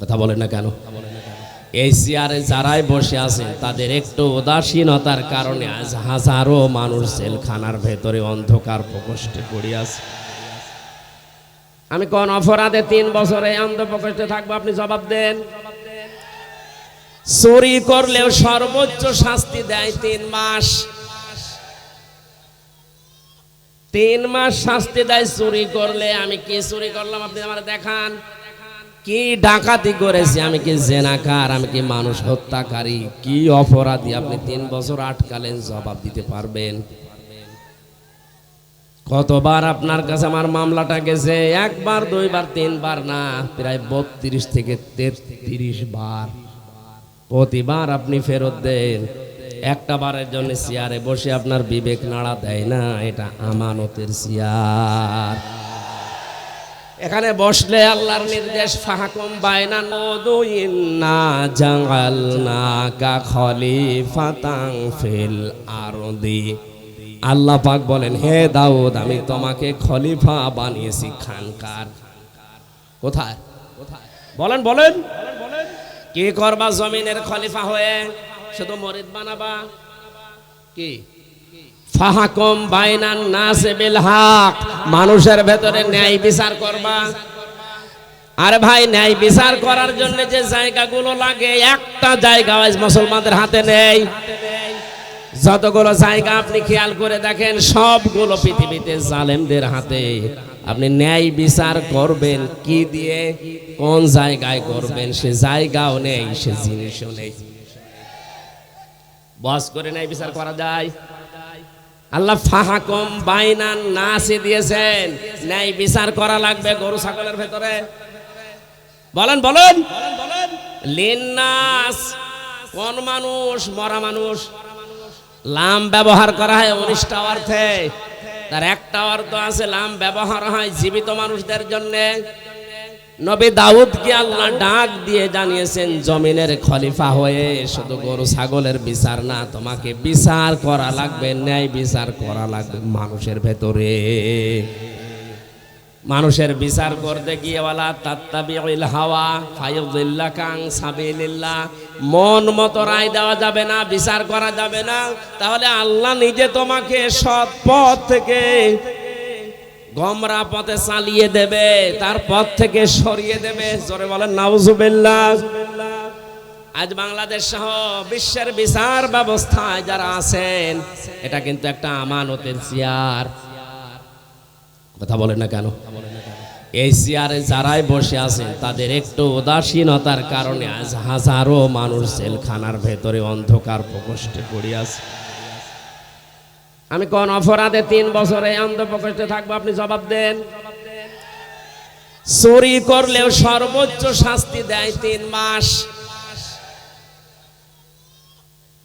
কথা বলেন না কেন? এই চেয়ারে যারাই বসে আছেন তাদের একটু উদাসীনতার কারণে আজ হাজারো মানুষ জেলখানার ভেতরে অন্ধকার প্রকোষ্ঠে পড়ে আছে। আমি কোন অপরাধে তিন বছরে অন্ধ প্রকোষ্ঠে থাকব, আপনি জবাব দেন। চুরি করলেও সর্বোচ্চ শাস্তি দেয় তিন মাস। তিন মাস শাস্তি দেয় চুরি করলে, আমি কি চুরি করলাম, আপনি আমার দেখান। কি ডাকাতি করেছি? আমি কি জেনাকার? আমি কি মানুষ হত্যাকারী? কি অপরাধী? আপনি তিন বছর আটকালেন, জবাব দিতে পারবেন? কতবার আপনার কাছে আমার মামলাটা গেছে? একবার, দুইবার, তিনবার না, প্রায় বত্রিশ থেকে তেত্রিশ বার। প্রতিবার আপনি ফেরত দেন। একটা বারের জন্য চেয়ারে বসে আপনার বিবেক নাড়া দেয় না, এটা আমানতের চেয়ার। এখানে বসলে আল্লাহর নির্দেশ, ফাহাকুম বাইনা নদুইন্না জাঙ্গালনা কা খলিফাতাং ফিল আরদি। আল্লাহ পাক বলেন, হে দাউদ, আমি তোমাকে খলিফা বানিয়েছি খানকার। কোথায়? বলেন বলেন। কি করবা জমিনের খলিফা হয়ে? শুধু মরিদ বানাবা? কি? ফাহাকম বাইনান নাসে বিল হক। মানুষের ভেতরে ন্যায় বিচার করবা। আরে ভাই, ন্যায় বিচার করার জন্য যে জায়গাগুলো লাগে, একটা জায়গা মুসলমানদের হাতে নেই। যতগুলো জায়গা আপনি খেয়াল করে দেখেন, সবগুলো পৃথিবীতে জালেমদের হাতে। আপনি ন্যায় বিচার করবেন কি দিয়ে? কোন জায়গায় করবেন? সে জায়গাও নেই, সে জিনিসও নেই। বস করে ন্যায় বিচার করা যায়। আল্লাহ ফাহাকম বাইনান নাসে দিয়েছেন। ন্যায় বিচার করা লাগবে গরু, ছাগলের ভেতরে। বলেন বলেন। লিন্নাস, কোন মানুষ, মরা মানুষ, লাম ব্যবহার করা হয় উনিশটা অর্থে। তার একটা অর্থ আছে, লাম ব্যবহার হয় জীবিত মানুষদের জন্য। নবী দাউদকে আল্লাহ ডাক দিয়ে জানিয়েছেন, জমিনের খলিফা হয়ে শুধু গরু, ছাগলের বিচার না, তোমাকে বিচার করা লাগবে, ন্যায় বিচার করা লাগবে মানুষের ভেতরে। মানুষের বিচার করতে গিয়ে হাওয়া কাং মন মতো রায় দেওয়া যাবে না, বিচার করা যাবে না। তাহলে আল্লাহ নিজে তোমাকে সৎ পথ থেকে গমরা পথে চালিয়ে দেবে তার পথ থেকে সরিয়ে দেবে। জোরে বলেন, নাউজুবিল্লাহ। আজ বাংলাদেশ সহ বিশ্বের বিচার ব্যবস্থায় যারা আছেন, এটা কিন্তু একটা আমানতের চেয়ার। কথা বলেন না কেন? এই চেয়ারে যারাই বসে আছেন, তাদের একটু উদাসীনতার কারণে আজ হাজারো মানুষ জেলখানার ভেতরে অন্ধকার প্রকোষ্ঠে পড়ে আছে। আমি কোন অপরাধে তিন বছরে অন্ধ প্রকোষ্ঠে থাকব, আপনি জবাব দেন। চুরি করলেও সর্বোচ্চ শাস্তি দেয় তিন মাস।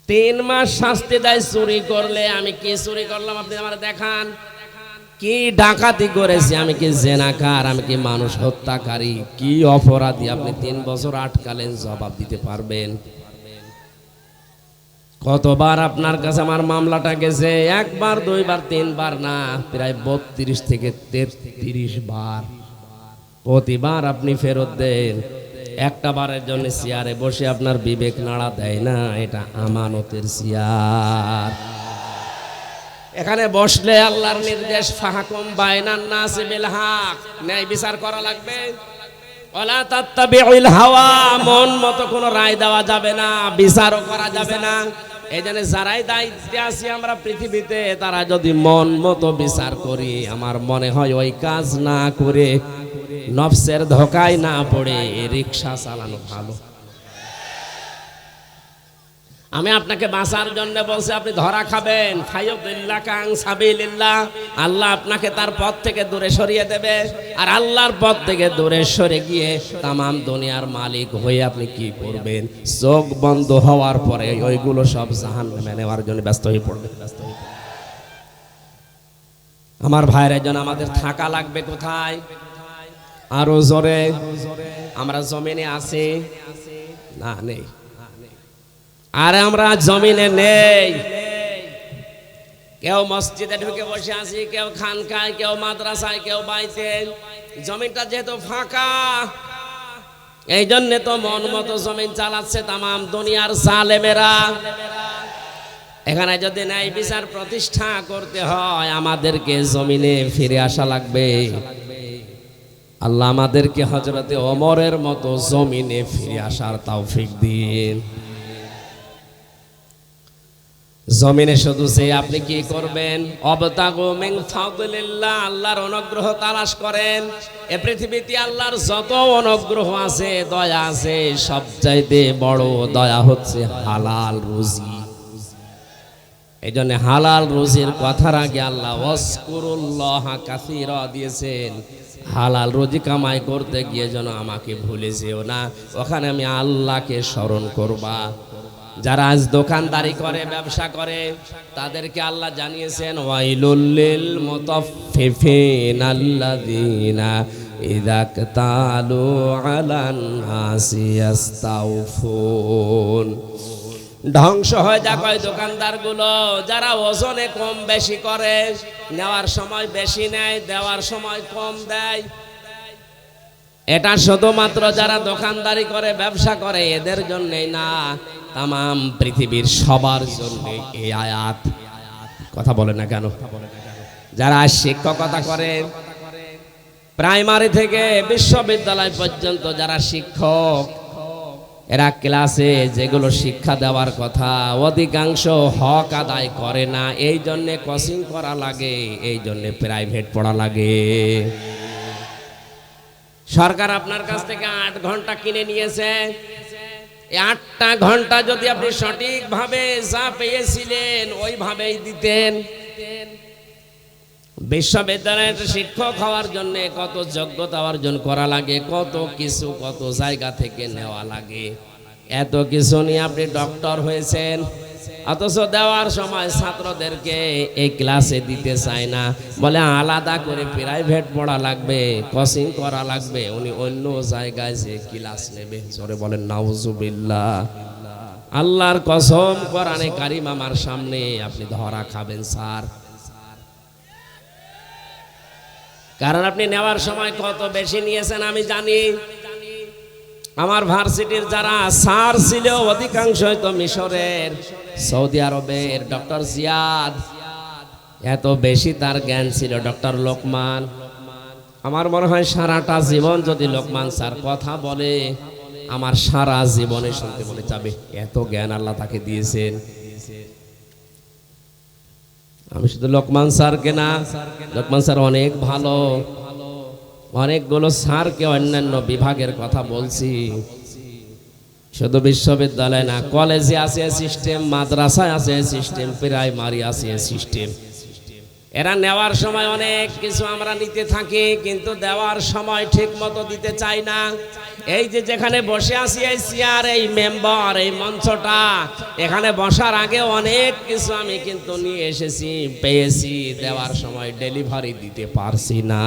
তিন মাস শাস্তি দেয় চুরি করলে, আমি কি চুরি করলাম, আপনি আমার দেখান। কি ডাকাতি করেছি, আমি কি জেনাকার, আমি কি মানুষ হত্যাকারী, কি অপরাধী, আপনি তিন বছর আটকালেন, জবাব দিতে পারবেন। কতবার আপনার কাছে আমার মামলাটা গেছে? একবার, দুইবার, তিনবার না, প্রায় বত্রিশ থেকে তেত্রিশ বার। প্রতিবার আপনি ফেরত দেন। একটা বারের জন্য চেয়ারে বসে আপনার বিবেক নাড়া দেয় না, এটা আমানতের চেয়ার। এখানে বসলে আল্লাহর নির্দেশ, ফাহাকুম বাইনান নাস বিল হক। ন্যায় বিচার করা লাগবে। ওলা তাত্তাবিউল হাওয়া, মন মতো কোনো রায় দেওয়া যাবে না, বিচারও করা যাবে না। এই যারাই দায়িত্বে আছি আমরা পৃথিবীতে, তারা যদি মন মতো বিচার করি, আমার মনে হয় ওই কাজ না করে নফসের ধোকায় না পড়ে রিক্সা চালানো ভালো। আমি আপনাকে বাঁচার জন্য বলছি, আপনি ধরা খাবেন। আল্লাহ আপনাকে তার পথ থেকে দূরে সরিয়ে দেবে। আর আল্লাহর পথ থেকে দূরে সরে গিয়ে তামাম দুনিয়ার মালিক হয়ে আপনি কি করবেন? চোখ বন্ধ হওয়ার পরে ওইগুলো সব জাহান নামে নেওয়ার জন্য ব্যস্ত হয়ে পড়বে। ব্যস্ত হয়ে। আমার ভাইয়ের জন্য আমাদের থাকা লাগবে কোথায়? আরও জোরে। আমরা জমিনে আছি। না, নেই। আর আমরা জমিনে নেই। কেউ মসজিদে ঢুকে বসে আছি, কেউ খানকায়, কেউ মাদ্রাসায়, কেউ বাইতে জমিটা যেহেতু ফাঁকা এই জন্যে তো মন মতো জমিন চালাচ্ছে তামাম দুনিয়ার সালেমেরা এখানে যদি ন্যায় বিচার প্রতিষ্ঠা করতে হয়, আমাদেরকে জমিনে ফিরে আসা লাগবে। আল্লাহ আমাদেরকে হজরতে অমরের মতো জমিনে ফিরে আসার তৌফিক দিন। জমিনে শুধু সে আপনি কি করবেন? অবতাগো মিন ফাদলিল্লাহ, আল্লাহর অনুগ্রহ তালাশ করেন। এ পৃথিবীতে আল্লাহর যত অনুগ্রহ আছে, দয়া আছে, সবচাইতে বড় দয়া হচ্ছে হালাল রুজি। এই জন্য হালাল রুজির কথার আগে আল্লাহ ওয়াসকুরুল্লাহ কাসীরা দিয়েছেন, হালাল রুজি কামাই করতে গিয়ে যেন আমাকে ভুলে যেও না। ওখানে আমি আল্লাহকে স্মরণ করবা। যারা আজ দোকানদারি করে, ব্যবসা করে, তাদেরকে আল্লাহ জানিয়েছেন ওয়াইলুল্লিল মুতাফফিফিন আল্লাযীনা ইযা কাতালু আলান নাসি ইয়াস্তাউফুন। ধ্বংস হয়ে যা কয় দোকানদারগুলো যারা ওজনে কম বেশি করে, নেওয়ার সময় বেশি নেয়, দেওয়ার সময় কম দেয়। এটা শুধুমাত্র যারা দোকানদারি করে, ব্যবসা করে, এদের জন্যই না। তাম পৃথিবীর সবার জন্য এই আয়াত। কথা বলে না কেন? যারা শিক্ষকতা করে, প্রাইমারি থেকে বিশ্ববিদ্যালয় পর্যন্ত যারা শিক্ষক, এরা ক্লাসে যেগুলো শিক্ষা দেওয়ার কথা, অধিকাংশ হক আদায় করে না। এই জন্যে কোচিং করা লাগে, এই জন্যে প্রাইভেট পড়া লাগে। সরকার আপনার কাছ থেকে আট ঘণ্টা কিনে নিয়েছে। আটটা ঘণ্টা যদি আপনি সঠিকভাবে যা পেয়েছিলেন, ওইভাবেই দিতেন। বিশ্ববিদ্যালয়ের শিক্ষক হওয়ার জন্য কত যোগ্যতা অর্জন করা লাগে, কত কিছু, কত জায়গা থেকে নেওয়া লাগে। এত কিছু নিয়ে আপনি ডক্টর হয়েছেন। অথচ দেওয়ার সময় ছাত্রদেরকে এই ক্লাসে দিতে চায় না। বলে আলাদা করে প্রাইভেট পড়া লাগবে কোচিং করা লাগবে। উনি অন্য জায়গায় যে ক্লাস নেবে জোরে বলেন, নাউজুবিল্লাহ। আল্লাহর কসম, কোরআনে কারিম আমার সামনে আপনি ধরা খাবেন, স্যার। কারণ আপনি নেওয়ার সময় কত বেশি নিয়েছেন আমি জানি। আমার ভার্সিটির যারা স্যার ছিল, অধিকাংশ তো মিশরের, সৌদি আরবের ডক্টর জিয়াদ। এত বেশি তার জ্ঞান ছিল ডক্টর লোকমান। আমার মনে হয় সারাটা জীবন যদি লোকমান স্যার কথা বলে, আমার সারা জীবনে শুনতে বলে যাবে। এত জ্ঞান আল্লাহ তাকে দিয়েছেন। আমি শুধু লোকমান স্যারকে না, লোকমান স্যার অনেক ভালো। অনেকগুলো স্যারকে অন্যান্য বিভাগের কথা বলছি। শুধু বিশ্ববিদ্যালয় না, কলেজে আছে সিস্টেম, মাদ্রাসায় আছে সিস্টেম, প্রাইমারি আছে সিস্টেম। এরা নেওয়ার সময় অনেক কিছু আমরা নিতে থাকি, কিন্তু দেওয়ার সময় ঠিক মতো দিতে চাই না। এই যে যেখানে বসে আছি, এই চেয়ার এই মেম্বার এই মঞ্চটা, এখানে বসার আগে অনেক কিছু আমি কিন্তু নিয়ে এসেছি, পেয়েছি, দেওয়ার সময় ডেলিভারি দিতে পারছি না।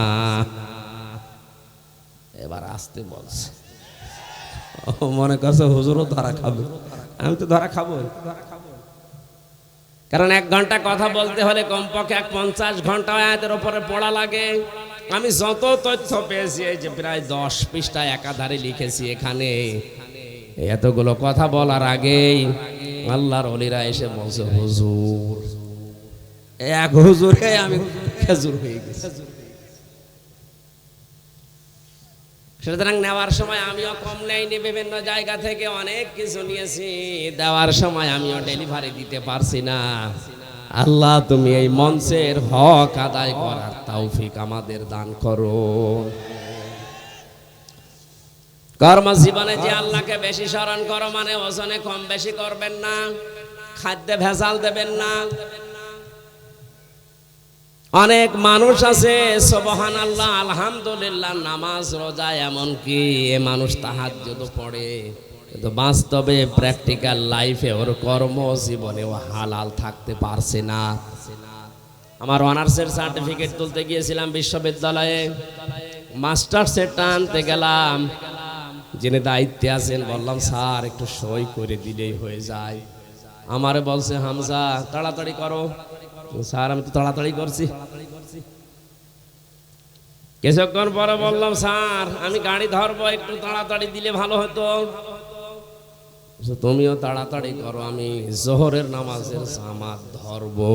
এবার আসতে বলছে। মনে করছে হুজুরও ধরা খাবে। আমি তো ধরা খাব কারণ এক ঘণ্টা কথা বলতে হলে কমপক্ষে এক পঞ্চাশ ঘণ্টা আয়াতের উপরে পড়া লাগে। আমি যত তথ্য পেয়েছি, এই যে প্রায় দশ পৃষ্ঠায় একাধারে লিখেছি এখানে। এতগুলো কথা বলার আগেই আল্লাহর অলিরা এসে বলছে, হুজুর, এক হুজুরে আমি খেজুর হয়ে গেছি। সুতরাং নেওয়ার সময় আমিও কম নেইনি বিভিন্ন জায়গা থেকে অনেক কিছু নিয়েছি। দেওয়ার সময় আমিও ডেলিভারি দিতে পারছি না। আল্লাহ তুমি এই মঞ্চের হক আদায় করার তৌফিক আমাদের দান করো। কর্ম জীবনে যে আল্লাহকে বেশি স্মরণ করো মানে ওজনে কম বেশি করবেন না। খাদ্যে ভেজাল দেবেন না। অনেক মানুষ আছে সবহান আল্লাহ আলহামদুলিল্লাহ, নামাজ, রোজা, এমনকি এ মানুষ তাহার যদি পড়ে। কিন্তু বাস্তবে প্র্যাকটিক্যাল লাইফে ওর কর্ম জীবনে ও হালাল থাকতে পারছে না। আমার অনার্সের সার্টিফিকেট তুলতে গিয়েছিলাম বিশ্ববিদ্যালয়ে। মাস্টার্সের টানতে গেলাম। যিনি দায়িত্বে আছেন, বললাম, স্যার, একটু সই করে দিলেই হয়ে যায়। আমারে বলছে, হামজা, তাড়াতাড়ি করো। স্যার, আমি তো তাড়াতাড়ি করছি। কিছুক্ষণ পরে বললাম, স্যার, আমি গাড়ি ধরবো, একটু তাড়াতাড়ি দিলে ভালো হতো। তুমিও তাড়াতাড়ি করো, আমি জোহরের নামাজের জামাত ধরবো।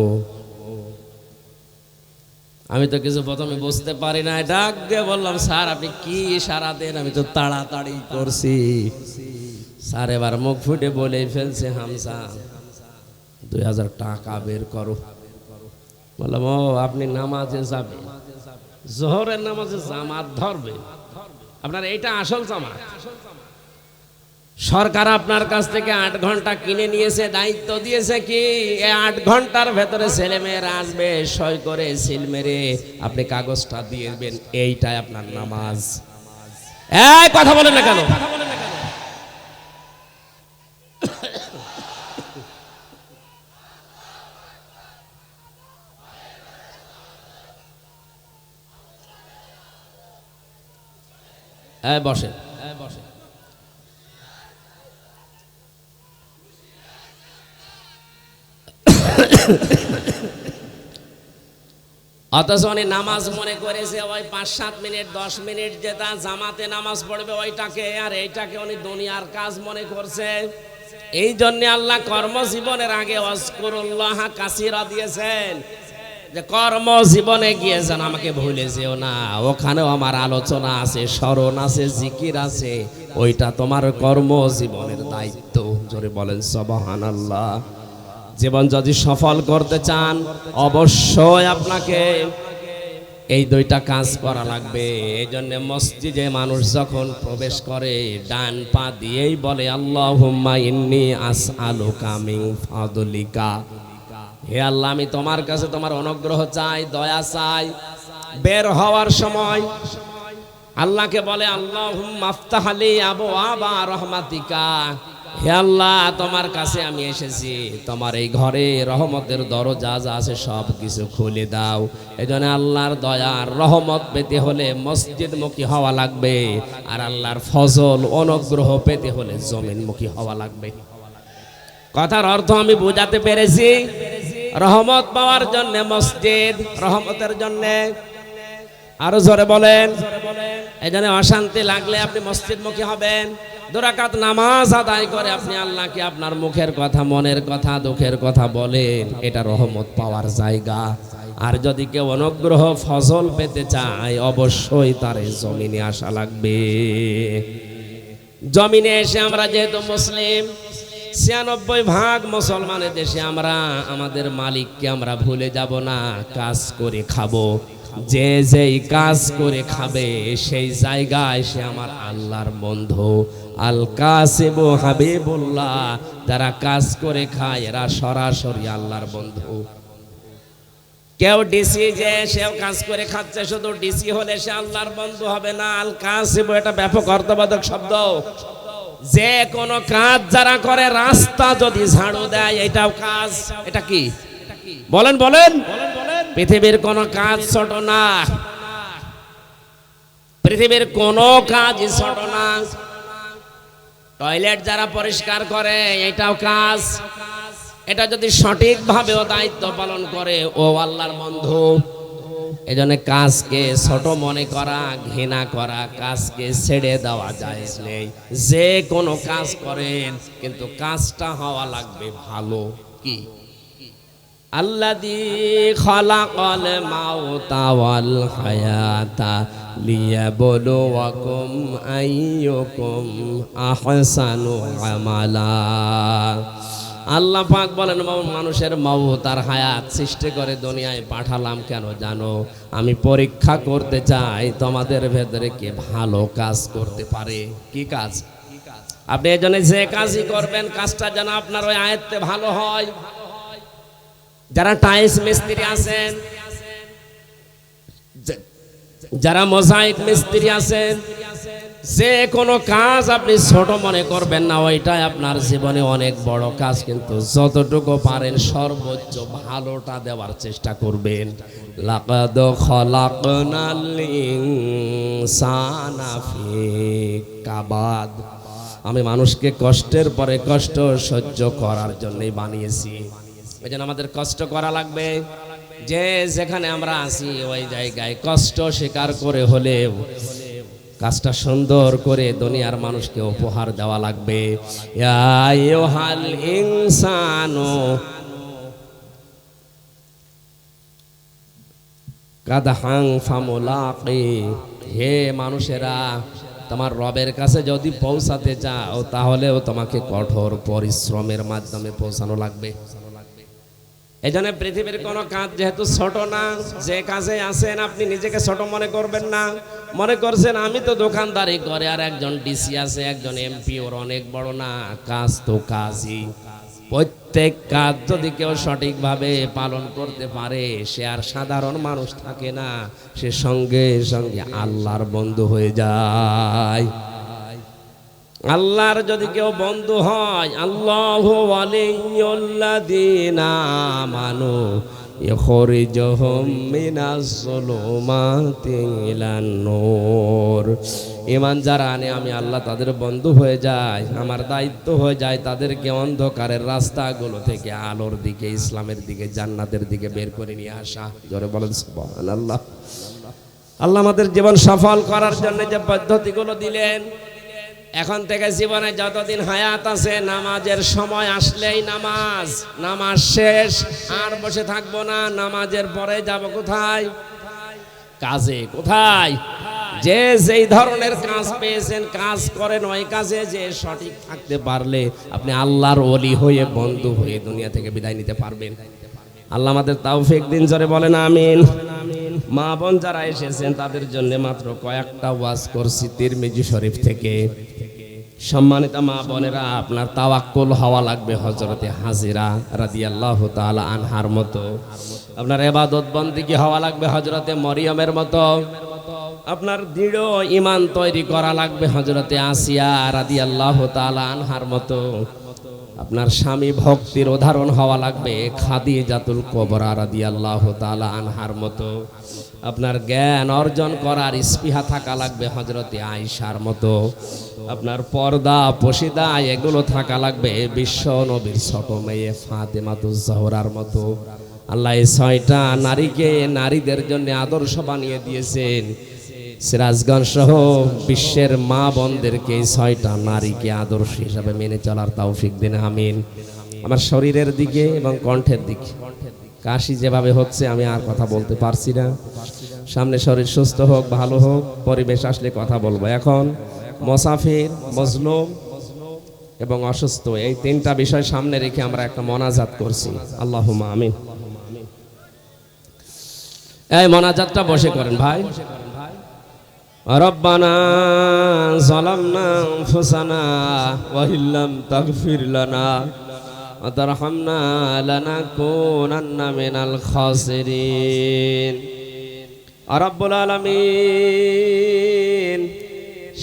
আমি তো কিছু প্রথমে বুঝতে পারি না ডাক দিয়ে বললাম, স্যার, আপনি কি সারা দেন? আমি তো তাড়াতাড়ি করছি। স্যার এবার মুখ ফুটে বলে ফেলছে হামসা দুই হাজার টাকা বের করো। বললাম, ও, আপনি নামাজে যাবে জোহরের নামাজে জামাত ধরবে। আপনার এইটা আসল জামাত। সরকার আপনার কাছ থেকে আট ঘণ্টা কিনে নিয়েছে, দায়িত্ব দিয়েছে কি? আট ঘণ্টার ভেতরে ছেলে মেয়েরা আসবে, সই করে সিল মেরে আপনি কাগজটা দিয়ে দেবেন, এইটাই আপনার নামাজ। এই কথা বলেন না কেন? এই বসেন। অথচ উনি নামাজ মনে করেছে, ওই পাঁচ, সাত মিনিট, দশ মিনিট যেটা জামাতে নামাজ পড়বে, ওইটাকে আর এইটাকে উনি দুনিয়ার কাজ মনে করছে। এই জন্য আল্লাহ কর্মজীবনের আগে অস্করুল্লাহ কাসিরা দিয়েছেন। যে কর্মজীবনে গিয়েছেন আমাকে ভুলে যেও না, ওখানেও আমার আলোচনা আছে, স্মরণ আছে, জিকির আছে, ওইটা তোমার কর্ম জীবনের দায়িত্ব। জোরে বলেন সবহান আল্লাহ জীবন যদি সফল করতে চান, অবশ্যই আপনাকে এই দুইটা কাজ করা লাগবে। এই জন্য মসজিদে মানুষ যখন প্রবেশ করে, ডান পা দিয়েই বলে আল্লাহ ইন্নি আস আলু কামিং ফাদলিকা। হে আল্লাহ, আমি তোমার কাছে তোমার অনুগ্রহ চাই, দয়া চাই। বের হওয়ার সময় আল্লাহকে বলে আল্লাহ মাফতাহালি রহমাতিকা। হে আল্লাহ, তোমার কাছে আমি এসেছি। তোমার এই ঘরে রহমতের দরজা যা আছে সব কিছু খুলে দাও। এই জন্য আল্লাহর দয়ার রহমত পেতে হলে মসজিদমুখী হওয়া লাগবে। আর আল্লাহর ফজল, অনুগ্রহ পেতে হলে জমিনমুখী হওয়া লাগবে। কথার অর্থ আমি বোঝাতে পেরেছি। রহমত পাওয়ার জন্য মসজিদ, রহমতের জন্য। আরও জোরে বলেন। এই জন্য অশান্তি লাগলে আপনি মসজিদমুখী হবেন। দুরাকাত নামাজ আদায় করে আপনি আল্লাহকে আপনার মুখের কথা, মনের কথা, দুঃখের কথা বলেন। এটা রহমত পাওয়ার জায়গা। আর যদি কেউ অনুগ্রহ ফসল পেতে চায়, অবশ্যই তার জমিনে আসা লাগবে। জমিনে এসে আমরা যেহেতু মুসলিম ছিয়ানব্বই ভাগ মুসলমানের দেশে আমরা, আমাদের মালিককে আমরা ভুলে যাব না, কাজ করে খাব। যে যেই কাজ করে খাবে, সেই জায়গায় সে আমার আল্লাহর বন্ধু। আল কাসিব হাবিবুল্লাহ, যারা কাজ করে খায়, এরা সরাসরি আল্লাহর বন্ধু। কেউ ডিসি যে সেও কাজ করে খাচ্ছে, শুধু ডিসি হলে সে আল্লাহর বন্ধু হবে না। আল কাসিব এটা ব্যাপক অর্থবোধক শব্দ। যে কোনো কাজ যারা করে, রাস্তা যদি ঝাড়ু দেয়, এটাও কাজ। এটা কি? বলেন বলেন। পৃথিবীর কোন কাজ ছোট না। পৃথিবীর কোন কাজ ছোট না। টয়লেট যারা পরিষ্কার করে, এটাও কাজ। এটা যদি সঠিকভাবে ও দায়িত্ব পালন করে, ও আল্লাহর বন্ধু। এই জন্য কাজকে ছোট মনে করা, ঘৃণা করা, কাজকে ছেড়ে দেওয়া যায় নেই। যে কোনো কাজ করেন, কিন্তু কাজটা হওয়া লাগবে ভালো কি? আমালা। আল্লাহ পাক বলেন মানুষের মৌত তার হায়াত সৃষ্টি করে দুনিয়ায় পাঠালাম কেন জানো? আমি পরীক্ষা করতে চাই, তোমাদের ভেতরে কে ভালো কাজ করতে পারে? কি কাজ? আপনি এই জন্য যে কাজই করবেন, কাজটা যেন আপনার ওই আয়ত্তে ভালো হয়। যারা টাইলস মিস্ত্রি আছেন যারা মোজাইক মিস্ত্রি আছেন যে কোনো কাজ আপনি ছোট মনে করবেন না, ওইটাই আপনার জীবনে অনেক বড় কাজ। কিন্তু যতটুকু পারেন সর্বোচ্চ ভালোটা দেওয়ার চেষ্টা করবেন। কাবাদ। আমি মানুষকে কষ্টের পরে কষ্ট সহ্য করার জন্যই বানিয়েছি। ওই জন্য আমাদের কষ্ট করা লাগবে। যে যেখানে আমরা আছি, ওই জায়গায় কষ্ট স্বীকার করে হলেও কাজটা সুন্দর করে দুনিয়ার মানুষকে উপহার দেওয়া লাগবে। হে মানুষেরা, তোমার রবের কাছে যদি পৌঁছাতে চাও, তাহলেও তোমাকে কঠোর পরিশ্রমের মাধ্যমে পৌঁছানো লাগবে। এই জন্য পৃথিবীর কোনো কাজ যেহেতু ছোট না, যে কাজে আসেন আপনি নিজেকে ছোট মনে করবেন না। মনে করছেন, আমি তো দোকানদারি করে আর একজন ডিসি আছে, একজন এমপি, ওর অনেক বড় না, কাজ তো কাজই। প্রত্যেক কাজ যদি কেউ সঠিকভাবে পালন করতে পারে, সে আর সাধারণ মানুষ থাকে না, সে সঙ্গে সঙ্গে আল্লাহর বন্ধু হয়ে যায়। আল্লাহর যদি কেউ বন্ধু হয়, আল্লাহ মানু ইমান যারা আনে, আমি আল্লাহ তাদের বন্ধু হয়ে যায় আমার দায়িত্ব হয়ে যায় তাদেরকে অন্ধকারের রাস্তাগুলো থেকে আলোর দিকে, ইসলামের দিকে, জান্নাতের দিকে বের করে নিয়ে আসা। জোরে বলেন আল্লাহ আল্লাহ আমাদের জীবন সফল করার জন্য যে পদ্ধতিগুলো দিলেন এখন থেকে জীবনে যতদিন হায়াত আছে, নামাজের সময় আসলেই নামাজ। নামাজ শেষ, আর বসে থাকব না, নামাজের পরে যাব কোথায়? কাজে, কোথায়? যে যেই ধরনের কাজ পেয়েছেন, কাজ করেন ওই কাজে, যে সঠিক থাকতে পারলে আপনি আল্লাহর অলি হয়ে, বন্ধু হয়ে দুনিয়া থেকে বিদায় নিতে পারবেন। আল্লাহ আমাদের তাওফিক দিন, জোরে বলেন আমিন। মা বোন যারা এসেছেন, তাদের জন্য মাত্র কয়েকটা ওয়াজ করছি তিরমিজি শরীফ থেকে। সম্মানিত মা বোনেরা, আপনার তাওয়াক্কুল হওয়া লাগবে হজরতে হাজিরা রাদিয়াল্লাহু তাআলা আনহার মতো। আপনার এবাদত বন্দেগী হওয়া লাগবে হজরতে মরিয়মের মতো। আপনার দৃঢ় ইমান তৈরি করা লাগবে হজরতে আসিয়া রাদিয়াল্লাহু তাআলা আনহার মতো। আপনার স্বামী ভক্তির উদাহরণ হওয়া লাগবে খাদি জাতুল কবরা রাদি আল্লাহ আনহার মতো। আপনার জ্ঞান অর্জন করার স্পৃহা থাকা লাগবে হজরতে আয়সার মতো। আপনার পর্দা, পশিদা এগুলো থাকা লাগবে বিশ্ব নবীর ছোট মেয়ে ফাতেমাতুজ্জহরার মতো। আল্লাহ ছয়টা নারীকে নারীদের জন্য আদর্শ বানিয়ে দিয়েছেন। সিরাজগঞ্জ সহ বিশ্বের মা বোনদেরকে ছয়টা নারীকে আদর্শ হিসাবে মেনে চলার তৌফিক দিন, আমিন। আমার শরীরের দিকে এবং কণ্ঠের দিকে। কাশি যেভাবে হচ্ছে, আমি আর কথা বলতে পারছি না। সামনে শরীর সুস্থ হোক, ভালো হোক, পরিবেশ আসলে কথা বলব। এখন মোসাফির, মজলুম এবং অসুস্থ, এই তিনটা বিষয় সামনে রেখে আমরা একটা মনাজাত করছি। আল্লাহ আমিন। এই মনাজাতটা বসে করেন ভাই। ربنا ظلمنا أنفسنا وإن لم تغفر لنا وترحمنا لنكونن من الخاسرين رب العالمين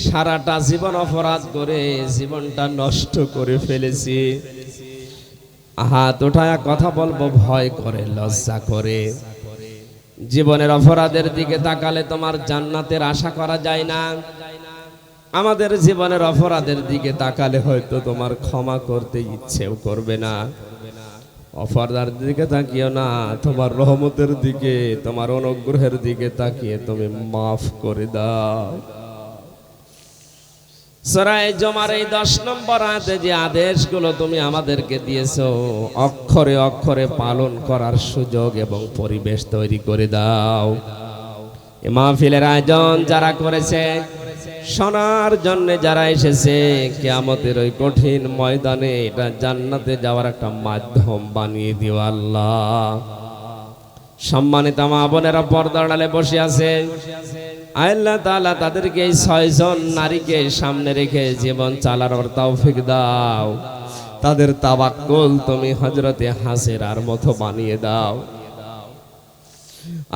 সারাটা জীবন অপরাধ করে জীবনটা নষ্ট করে ফেলেছি হাত ওঠায় কথা বলবো ভয় করে লজ্জা করে জীবনের অপরাধের দিকে তাকালে তোমার জান্নাতের আশা করা যায় না। আমাদের জীবনের অপরাধের দিকে তাকালে হয়তো তোমার ক্ষমা করতে ইচ্ছেও করবে না। অপরাধের দিকে তাকিও না, তোমার রহমতের দিকে, তোমার অনুগ্রহের দিকে তাকিয়ে তুমি মাফ করে দাও। সরাই জমার এই দশ নম্বর আয়াতে যে আদেশগুলো তুমি আমাদেরকে দিয়েছ, অক্ষরে অক্ষরে পালন করার সুযোগ এবং পরিবেশ তৈরি করে দাও। মাহফিলের আয়োজন যারা করেছে, শোনার জন্য যারা এসেছে, কেয়ামতের ওই কঠিন ময়দানে এটা জান্নাতে যাওয়ার একটা মাধ্যম বানিয়ে দিও আল্লাহ। সম্মানিত মা বোনেরা পর্দার ডালে বসে আছে। আল্লাহ তালা তাদেরকে ছয়জন নারীকে সামনে রেখে জীবন চালানোর তৌফিক দাও। তাদের তাবাক্কুল তুমি হজরতে হাসিরার মতো বানিয়ে দাও।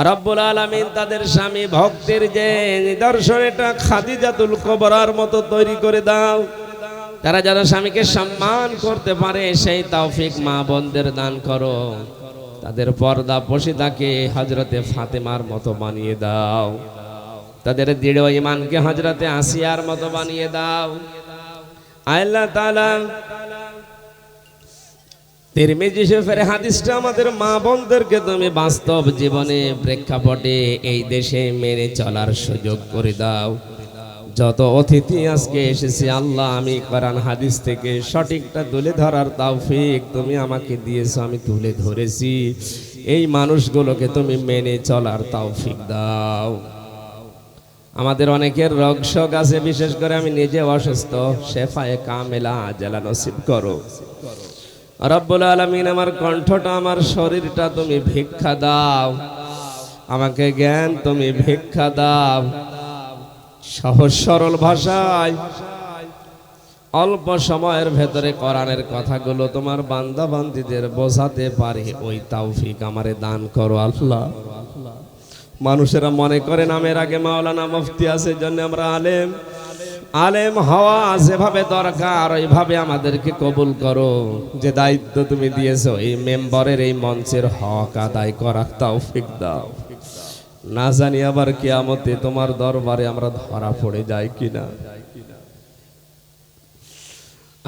রব্বুল আলামিন তাদের স্বামী ভক্তির যে নিদর্শন, এটা খাদিজাতুল কবরার মতো তৈরি করে দাও। তারা যারা স্বামীকে সম্মান করতে পারে, সেই তৌফিক মা বোনদের দান করো। তাদের পর্দা পশিদাকে হজরতে ফাতেমার মতো বানিয়ে দাও। তাদের দৃঢ় ইমানকে হজরতে আসিয়ার মতো বানিয়ে দাও। আল্লাহ তাআলা তিরমিজি শরীফের হাদিসটা আমাদের মা বোনদেরকে তুমি বাস্তব জীবনে প্রেক্ষাপটে এই দেশে মেনে চলার সুযোগ করে দাও। যত অতিথি আজকে এসেছে, আল্লাহ, আমি কোরআন হাদিস থেকে সঠিকটা তুলে ধরার তৌফিক তুমি আমাকে দিয়েছ, আমি তুলে ধরেছি। এই মানুষগুলোকে তুমি মেনে চলার তৌফিক দাও। আমাদের অনেকের রোগ শোক আছে, বিশেষ করে আমি নিজে অসুস্থ। শেফায়ে কামেলা জেলা নসিব করো। রব্বুল আলমিন, আমার কণ্ঠটা, আমার শরীরটা তুমি ভিক্ষা দাও। আমাকে জ্ঞান তুমি ভিক্ষা দাও। সহজ সরল ভাষায় অল্প সময়ের ভেতরে কোরআনের কথাগুলো তোমার বান্দা বান্দিদের বোঝাতে পারে। ওই তাওফিক আমারে দান করো আল্লাহ। মানুষেরা মনে করে নামের আগে মাওলানা মুফতি আছে জন্য আমরা আলেম। আলেম হওয়া যেভাবে দরকার, ওইভাবে আমাদেরকে কবুল করো। যে দায়িত্ব তুমি দিয়েছ, এই মেম্বারের এই মঞ্চের হক আদায় করা করার তৌফিক দাও। না জানি আবার কিয়ামতে তোমার দরবারে আমরা ধরা পড়ে যাই কিনা।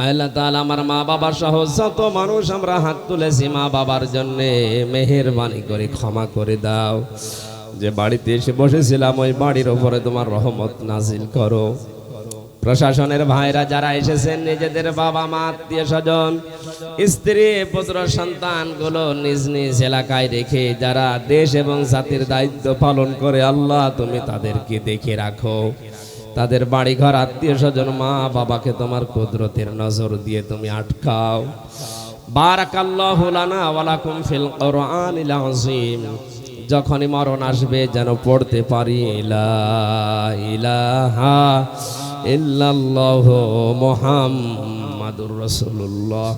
আল্লাহ তাআলা আমার মা বাবা সহ যত মানুষ আমরা হাত তুলেছি মা বাবার জন্য, মেহেরবানি করে ক্ষমা করে দাও। যে বাড়িতে এসে বসেছিলাম, ওই বাড়ির ওপরে তোমার রহমত নাজিল করো। প্রশাসনের ভাইরা যারা এসেছেন, নিজেদের বাবা, মা, আত্মীয় স্বজন, স্ত্রী, পুত্র সন্তানগুলো নিজ নিজ এলাকায় রেখে যারা দেশ এবং জাতির দায়িত্ব পালন করে, আল্লাহ তুমি তাদেরকে দেখে রাখো। তাদের বাড়িঘর, আত্মীয় স্বজন, মা বাবাকে তোমার কুদরতের নজর দিয়ে তুমি আটকাও। বারাকাল্লাহু লানা ওয়া লাকুম ফিল কোরআনিল আযীম। যখনই মরণ আসবে যেন পড়তে পারি ইলাহা ইল্লাল্লাহু মুহাম্মাদুর রাসূলুল্লাহ।